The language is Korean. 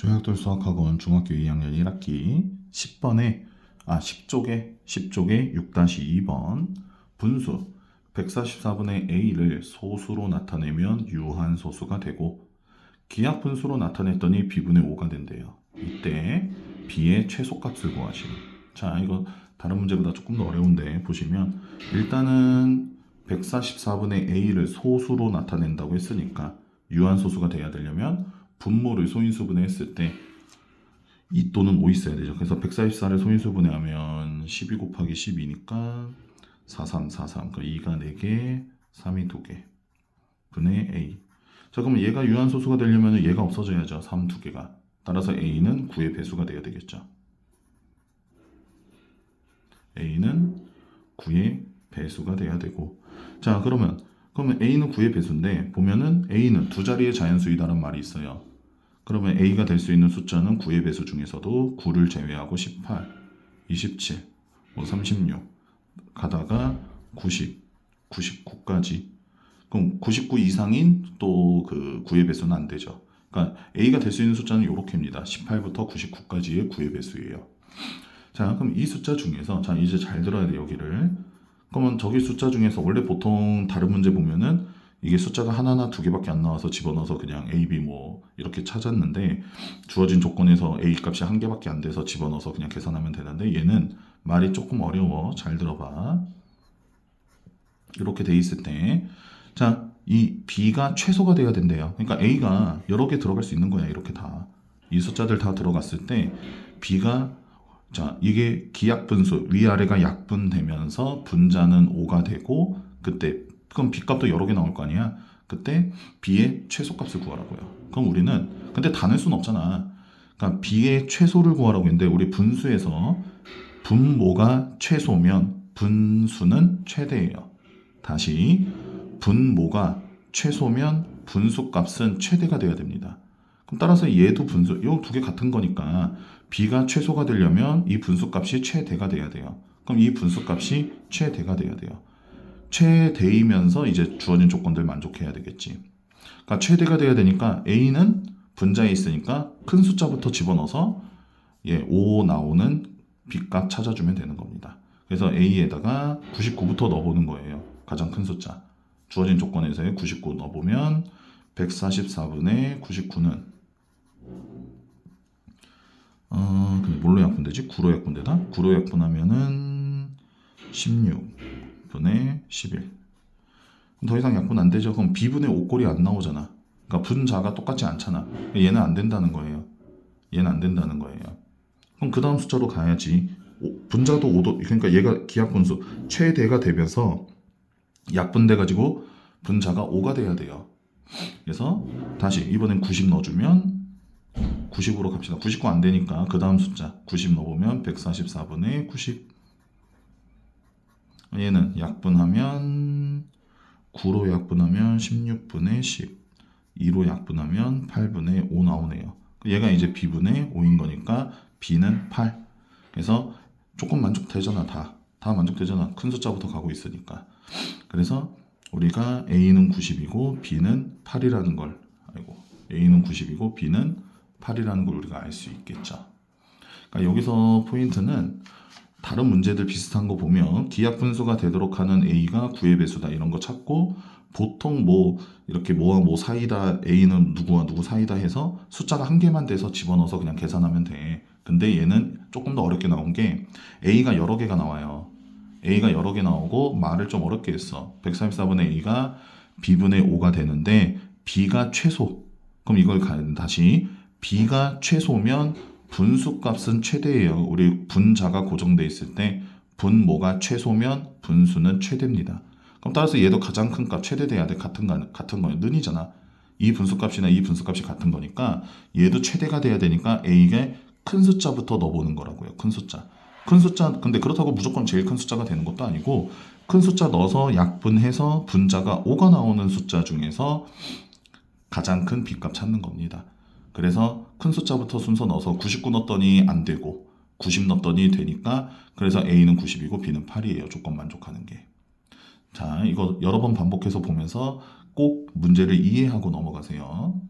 조약돌 수학학원 중학교 2학년 1학기 10번에 아 10쪽에 10쪽에 6-2번 분수 144분의 a를 소수로 나타내면 유한 소수가 되고 기하 분수로 나타냈더니 b분의 5가 된대요. 이때 b의 최소값을 구하시오. 자, 이거 다른 문제보다 조금 더 어려운데 보시면 일단은 144분의 a를 소수로 나타낸다고 했으니까 유한 소수가 돼야 되려면 분모를 소인수분해 했을 때 이 또는 5 있어야 되죠. 그래서 144를 소인수분해하면 12 곱하기 12니까 4343. 그 2가 4개, 3이 2개. 분의 a. 자, 그러면 얘가 유한소수가 되려면 얘가 없어져야죠. 3 2개가. 따라서 a는 9의 배수가 돼야 되겠죠. a는 9의 배수가 돼야 되고. 자, 그러면 그러면 a는 9의 배수인데 보면은 a는 두 자리의 자연수이다라는 말이 있어요. 그러면 a가 될 수 있는 숫자는 9의 배수 중에서도 9를 제외하고 18, 27, 뭐 36 가다가 90, 99까지. 그럼 99 이상인 또 그 9의 배수는 안 되죠. 그러니까 a가 될 수 있는 숫자는 이렇게입니다. 18부터 99까지의 9의 배수예요. 자, 그럼 이 숫자 중에서 자 이제 잘 들어야 돼 여기를. 그러면 저기 숫자 중에서 원래 보통 다른 문제 보면은 이게 숫자가 하나나 두 개밖에 안 나와서 집어넣어서 그냥 A, B 뭐 이렇게 찾았는데 주어진 조건에서 A 값이 한 개밖에 안 돼서 집어넣어서 그냥 계산하면 되는데 얘는 말이 조금 어려워. 잘 들어봐. 이렇게 돼 있을 때, 자, 이 B가 최소가 돼야 된대요. 그러니까 A가 여러 개 들어갈 수 있는 거야. 이렇게 다. 이 숫자들 다 들어갔을 때 B가 자, 이게 기약분수 위아래가 약분되면서 분자는 5가 되고 그때 그럼 B 값도 여러 개 나올 거 아니야. 그때 B의 최소값을 구하라고요. 그럼 우리는 근데 다 낼 수는 없잖아. 그러니까 B의 최소를 구하라고 했는데 우리 분수에서 분모가 최소면 분수는 최대예요. 다시 분모가 최소면 분수값은 최대가 돼야 됩니다. 그럼 따라서 얘도 분수, 이 두 개 같은 거니까 b가 최소가 되려면 이 분수값이 최대가 돼야 돼요. 그럼 이 분수값이 최대가 돼야 돼요. 최대이면서 이제 주어진 조건들 만족해야 되겠지. 그러니까 최대가 돼야 되니까 a는 분자에 있으니까 큰 숫자부터 집어넣어서 예, 5 나오는 b값 찾아주면 되는 겁니다. 그래서 a에다가 99부터 넣어보는 거예요. 가장 큰 숫자. 주어진 조건에서의 99 넣어보면 144분의 99는 어, 근데 뭘로 약분되지? 9로 약분되다? 9로 약분하면은 16 분의 11. 더 이상 약분 안 되죠? 그럼 b분의 5꼴이 안 나오잖아. 그러니까 분자가 똑같지 않잖아. 얘는 안 된다는 거예요. 얘는 안 된다는 거예요. 그럼 그 다음 숫자로 가야지. 오- 분자도 5도, 그러니까 얘가 기하분수 최대가 되면서 약분돼 가지고 분자가 5가 돼야 돼요. 그래서 다시 이번엔 90 넣어주면 90으로 갑시다. 99 안 되니까 그 다음 숫자 90 넣어보면 144분의 90. 얘는 약분하면 9로 약분하면 16분의 10. 2로 약분하면 8분의 5 나오네요. 얘가 이제 b분의 5인 거니까 b는 8. 그래서 조금 만족되잖아 다. 다 만족되잖아. 큰 숫자부터 가고 있으니까. 그래서 우리가 a는 90이고 b는 8이라는 걸 알고 a는 90이고 b는 8이라는 걸 우리가 알 수 있겠죠. 그러니까 여기서 포인트는 다른 문제들 비슷한 거 보면 기하 분수가 되도록 하는 a가 9의 배수다 이런 거 찾고 보통 뭐 이렇게 뭐와 뭐 사이다 a는 누구와 누구 사이다 해서 숫자가 한 개만 돼서 집어넣어서 그냥 계산하면 돼. 근데 얘는 조금 더 어렵게 나온 게 a가 여러 개가 나와요. a가 여러 개 나오고 말을 좀 어렵게 했어. 134분의 a가 b분의 5가 되는데 b가 최소. 그럼 이걸 가- 다시 b가 최소면 분수값은 최대예요. 우리 분자가 고정돼 있을 때 분모가 최소면 분수는 최대입니다. 그럼 따라서 얘도 가장 큰 값 최대 돼야 돼. 같은 거 같은 거예요. 는이잖아. 이 분수값이나 이 분수값이 같은 거니까 얘도 최대가 돼야 되니까 a가 큰 숫자부터 넣어보는 거라고요. 큰 숫자. 큰 숫자 근데 그렇다고 무조건 제일 큰 숫자가 되는 것도 아니고 큰 숫자 넣어서 약분해서 분자가 5가 나오는 숫자 중에서 가장 큰 b값 찾는 겁니다. 그래서 큰 숫자부터 순서 넣어서 99 넣었더니 안 되고 90 넣었더니 되니까 그래서 a는 90이고 b는 8이에요. 조건 만족하는 게. 자, 이거 여러 번 반복해서 보면서 꼭 문제를 이해하고 넘어가세요.